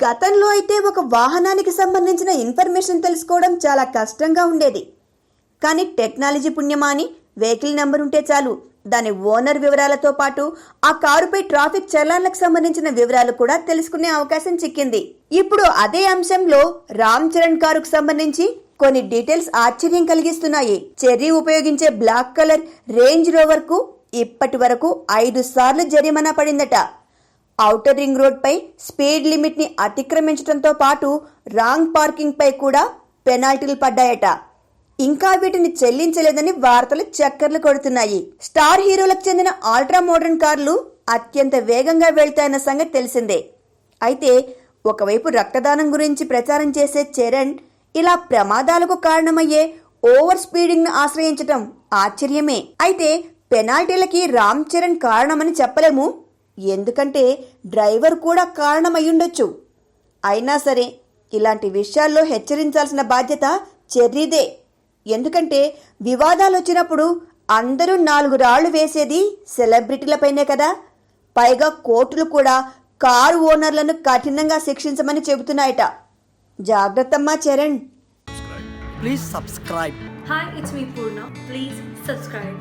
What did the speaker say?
గతంలో అయితే ఒక వాహనానికి సంబంధించిన ఇన్ఫర్మేషన్ తెలుసుకోవడం చాలా కష్టంగా ఉండేది. కానీ టెక్నాలజీ పుణ్యమాని వెహికల్ నెంబర్ ఉంటే చాలు. దాని ఓనర్ వివరాలతో పాటు ఆ కారుపై ట్రాఫిక్ చలాన్లకు సంబంధించిన వివరాలు కూడా తెలుసుకునే అవకాశం చిక్కింది. ఇప్పుడు అదే అంశంలో రామ్ చరణ్ కారుకు సంబంధించి కొన్ని డీటెయిల్స్ ఆశ్చర్యం కలిగిస్తున్నాయి. చెర్రీ ఉపయోగించే బ్లాక్ కలర్ రేంజ్ రోవర్కు ఇప్పటి వరకు ఐదు సార్లు జరిమానా పడిందట. ఔటర్ రింగ్ రోడ్పై స్పీడ్ లిమిట్ని అతిక్రమించడంతో పాటు రాంగ్ పార్కింగ్పై కూడా పెనాల్టీలు పడ్డాయట. ఇంకా వీటిని చెల్లించలేదని వార్తలు చక్కర్లు కొడుతున్నాయి. స్టార్ హీరోలకు చెందిన ఆల్ట్రా మోడర్న్ కార్లు అత్యంత వేగంగా వెళ్తాయన్న సంగతి తెలిసిందే. అయితే ఒకవైపు రక్తదానం గురించి ప్రచారం చేసే చరణ్ ఇలా ప్రమాదాలకు కారణమయ్యే ఓవర్ స్పీడింగ్ను ఆశ్రయించటం ఆశ్చర్యమే. అయితే పెనాల్టీలకి రామ్ చరణ్ కారణమని చెప్పలేము. ఎందుకంటే డ్రైవర్ కూడా కారణమయ్యుండొచ్చు అయినా సరే ఇలాంటి విషయాల్లో హెచ్చరించాల్సిన బాధ్యత చెర్రీదే ఎందుకంటే వివాదాలు వచ్చినప్పుడు అందరూ నాలుగు రాళ్ళు వేసేది సెలబ్రిటీలపైనే కదా పైగా కోర్టులు కూడా కారు ఓనర్లను కఠినంగా శిక్షించమని చెబుతున్నాయట జాగ్రత్తమ్మా Charan Please subscribe. Hi, it's me Purna. Please subscribe.